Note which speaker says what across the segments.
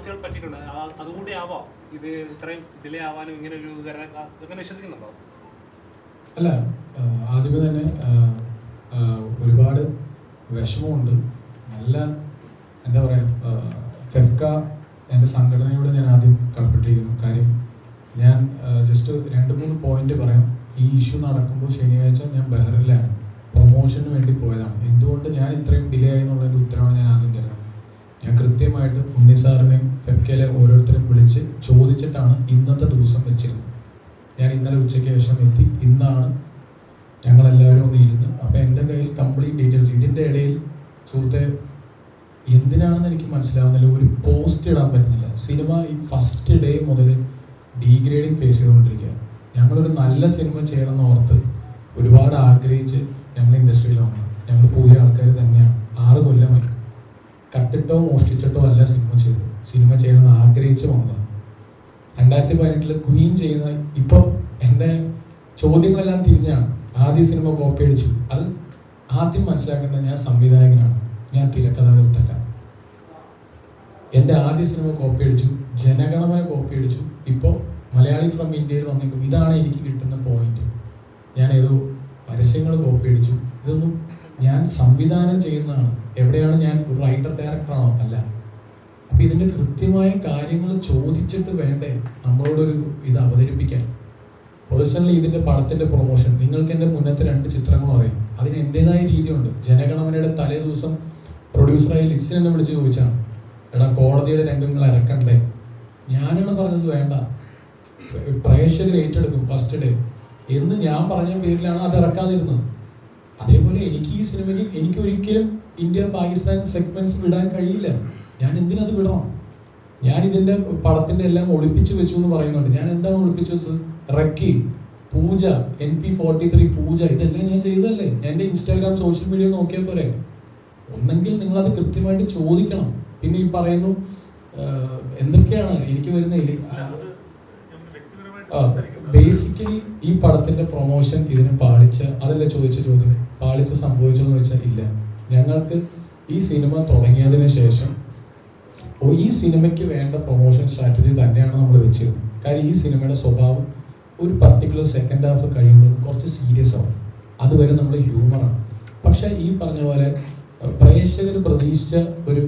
Speaker 1: പാളിച്ചകൾ പറ്റിയിട്ടുണ്ട്. അതുകൂടി ആവാം. ഇത് ഇത്രയും ഡിലേ ആവാനും ഇങ്ങനെ ഒരു അങ്ങനെ വിശ്വസിക്കുന്നുണ്ടോ?
Speaker 2: അല്ല ആദ്യമേ തന്നെ ഒരുപാട് വിഷമമുണ്ട്. നല്ല എന്താ പറയുക ഫെഫ്ക എന്റെ സംഘടനയോട് ഞാൻ ആദ്യം കടപ്പെട്ടിരിക്കുന്നു. കാര്യം ഞാൻ ജസ്റ്റ് രണ്ട് മൂന്ന് പോയിന്റ് പറയാം. ഈ ഇഷ്യൂ നടക്കുമ്പോൾ ശനിയാഴ്ച ഞാൻ ബഹ്റിലാണ് പ്രൊമോഷന് വേണ്ടി പോയതാണ്. എന്തുകൊണ്ട് ഞാൻ ഇത്രയും ഡിലേ ആയി എന്നുള്ളതിന്റെ ഉത്തരവാണ് ഞാൻ ആദ്യം തരുന്നത്. ഞാൻ കൃത്യമായിട്ട് ഉണ്ണി വിളിച്ച് ചോദിച്ചിട്ടാണ് ഇന്നത്തെ ദിവസം വെച്ചിരുന്നത്. ഞാൻ ഇന്നലെ ഉച്ചയ്ക്ക് ശേഷം എത്തി. ഇന്നാണ് ഞങ്ങളെല്ലാവരും ഒന്ന് ഇരുന്ന് അപ്പോൾ എന്റെ കയ്യിൽ കംപ്ലീറ്റ് ഡീറ്റെയിൽസ് ഇതിന്റെ ഇടയിൽ സുഹൃത്തെ എന്തിനാണെന്ന് എനിക്ക് മനസ്സിലാവുന്നില്ല. ഒരു പോസ്റ്റ് ഇടാൻ പറ്റുന്നില്ല. സിനിമ ഈ ഫസ്റ്റ് ഡേ മുതൽ ഡീഗ്രേഡിങ് ഫേസ് ചെയ്തുകൊണ്ടിരിക്കുക ഞങ്ങളൊരു നല്ല സിനിമ ചെയ്യണമെന്ന് ഓർത്ത് ഒരുപാട് ആഗ്രഹിച്ച് ഞങ്ങൾ ഇൻഡസ്ട്രിയിൽ വന്നു ഞങ്ങൾ പുതിയ ആൾക്കാർ തന്നെയാണ്. ആറ് കൊല്ലമായി. കട്ടിട്ടോ മോഷ്ടിച്ചിട്ടോ അല്ല സിനിമ ചെയ്തത്. ആഗ്രഹിച്ച് വന്നതാണ് രണ്ടായിരത്തി പതിനെട്ടിൽ ക്വീൻ ചെയ്യുന്ന ഇപ്പോൾ എന്റെ ചോദ്യങ്ങളെല്ലാം തിരിഞ്ഞാണ്. ആദ്യ സിനിമ കോപ്പി അടിച്ചു. അത് ആദ്യം മനസ്സിലാക്കേണ്ട ഞാൻ സംവിധായകനാണ്. ഞാൻ തിരക്കഥാകൃത്തല്ല. എന്റെ ആദ്യ സിനിമ കോപ്പി അടിച്ചു. ജനഗണമന കോപ്പി അടിച്ചു. ഇപ്പോൾ മലയാളി ഫ്രം ഇന്ത്യയിൽ വന്നേക്കും. ഇതാണ് എനിക്ക് കിട്ടുന്ന പോയിന്റ് ഞാൻ ഏതോ പരസ്യങ്ങൾ കോപ്പി അടിച്ചു. ഇതൊന്നും ഞാൻ സംവിധാനം ചെയ്യുന്നതാണ്. എവിടെയാണ് ഞാൻ ഒരു റൈറ്റർ ഡയറക്ടറാണോ അല്ല. അപ്പൊ ഇതിന്റെ കൃത്യമായ കാര്യങ്ങൾ ചോദിച്ചിട്ട് വേണ്ടേ നമ്മളോടൊരു ഇത് അവതരിപ്പിക്കാൻ? പേഴ്സണലി ഇതിന്റെ പടത്തിന്റെ പ്രൊമോഷൻ നിങ്ങൾക്ക് എന്റെ മുന്നത്തെ രണ്ട് ചിത്രങ്ങളും അറിയാം. അതിന് എന്റെതായ രീതിയുണ്ട്. ജനഗണമനയുടെ തലേ ദിവസം പ്രൊഡ്യൂസറായ എന്നെ വിളിച്ച് ചോദിച്ചാണ്. എടാ കോടതിയുടെ രംഗങ്ങൾ ഇറക്കണ്ടേ ഞാനാണ് പറഞ്ഞത് വേണ്ട. പ്രേക്ഷകർ ഏറ്റെടുക്കും ഫസ്റ്റ് ഡേ എന്ന് ഞാൻ പറഞ്ഞ പേരിലാണ് അത് ഇറക്കാതിരുന്നത്. അതേപോലെ എനിക്ക് ഈ സിനിമയ്ക്ക് എനിക്ക് ഒരിക്കലും ഇന്ത്യ പാകിസ്ഥാൻ സെഗ്മെന്റ്സ് വിടാൻ കഴിയില്ല. ഞാൻ എന്തിനത് വിടണം? ഞാൻ ഇതിന്റെ പടത്തിന്റെ എല്ലാം ഒളിപ്പിച്ചു വെച്ചു എന്ന് പറയുന്നുണ്ട്. ഞാൻ എന്താണ് ഒളിപ്പിച്ചു വെച്ചത്? റക്കി പൂജ എൻ പി ഫോർട്ടി ത്രീ പൂജ ഇതെല്ലാം ഞാൻ ചെയ്തതല്ലേ? എന്റെ ഇൻസ്റ്റാഗ്രാം സോഷ്യൽ മീഡിയ നോക്കിയാൽ പോരെ? ഒന്നെങ്കിൽ നിങ്ങൾ അത് കൃത്യമായിട്ട് ചോദിക്കണം. പിന്നെ ഈ പറയുന്നു എന്തൊക്കെയാണ് എനിക്ക് വരുന്ന ഇലി- ബേസിക്കലി ഈ പടത്തിന്റെ പ്രൊമോഷൻ ഇതിന് പാളിച്ച അതല്ല ചോദിച്ച ചോദ്യം? പാളിച്ച സംഭവിച്ചോ എന്ന് വെച്ചാൽ ഇല്ല. ഞങ്ങൾക്ക് ഈ സിനിമ തുടങ്ങിയതിന് ശേഷം ഈ സിനിമയ്ക്ക് വേണ്ട പ്രൊമോഷൻ സ്ട്രാറ്റജി തന്നെയാണ് നമ്മൾ വെച്ചിരുന്നത്. കാര്യം ഈ സിനിമയുടെ സ്വഭാവം ഒരു പർട്ടിക്കുലർ സെക്കൻഡ് ഹാഫ് കഴിയുമ്പോൾ കുറച്ച് സീരിയസ് ആവും അതുവരെ നമ്മൾ ഹ്യൂമറാണ് പക്ഷെ ഈ പറഞ്ഞ പോലെ പ്രേക്ഷകർ പ്രതീക്ഷിച്ച ഒരു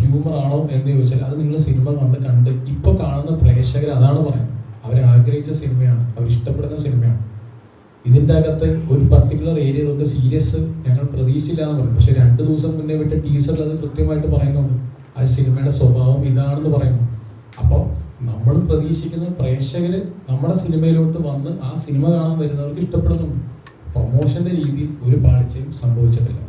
Speaker 2: ഹ്യൂമർ ആണോ എന്ന് ചോദിച്ചാൽ അത് നിങ്ങൾ സിനിമ കണ്ട് കണ്ട് ഇപ്പോൾ കാണുന്ന പ്രേക്ഷകർ അതാണ് പറയുന്നത്. അവർ ആഗ്രഹിച്ച സിനിമയാണ്. അവർ ഇഷ്ടപ്പെടുന്ന സിനിമയാണ്. ഇതിന്റെ അകത്ത് ഒരു പർട്ടിക്കുലർ ഏരിയ കൊണ്ട് സീരിയസ് ഞങ്ങൾ പ്രതീക്ഷിച്ചില്ല എന്ന് പറഞ്ഞു. പക്ഷെ രണ്ട് ദിവസം മുന്നേ വിട്ട ടീസറിൽ അത് കൃത്യമായിട്ട് പറയുന്നുണ്ട്. ആ സിനിമയുടെ സ്വഭാവം ഇതാണെന്ന് പറയുന്നു. അപ്പോൾ നമ്മൾ പ്രതീക്ഷിക്കുന്ന പ്രേക്ഷകർ നമ്മുടെ സിനിമയിലോട്ട് വന്ന് ആ സിനിമ കാണാൻ വരുന്നവർക്ക് ഇഷ്ടപ്പെടുന്നുണ്ട്. പ്രൊമോഷന്റെ രീതിയിൽ ഒരു പാളിച്ചയും സംഭവിച്ചിട്ടില്ല.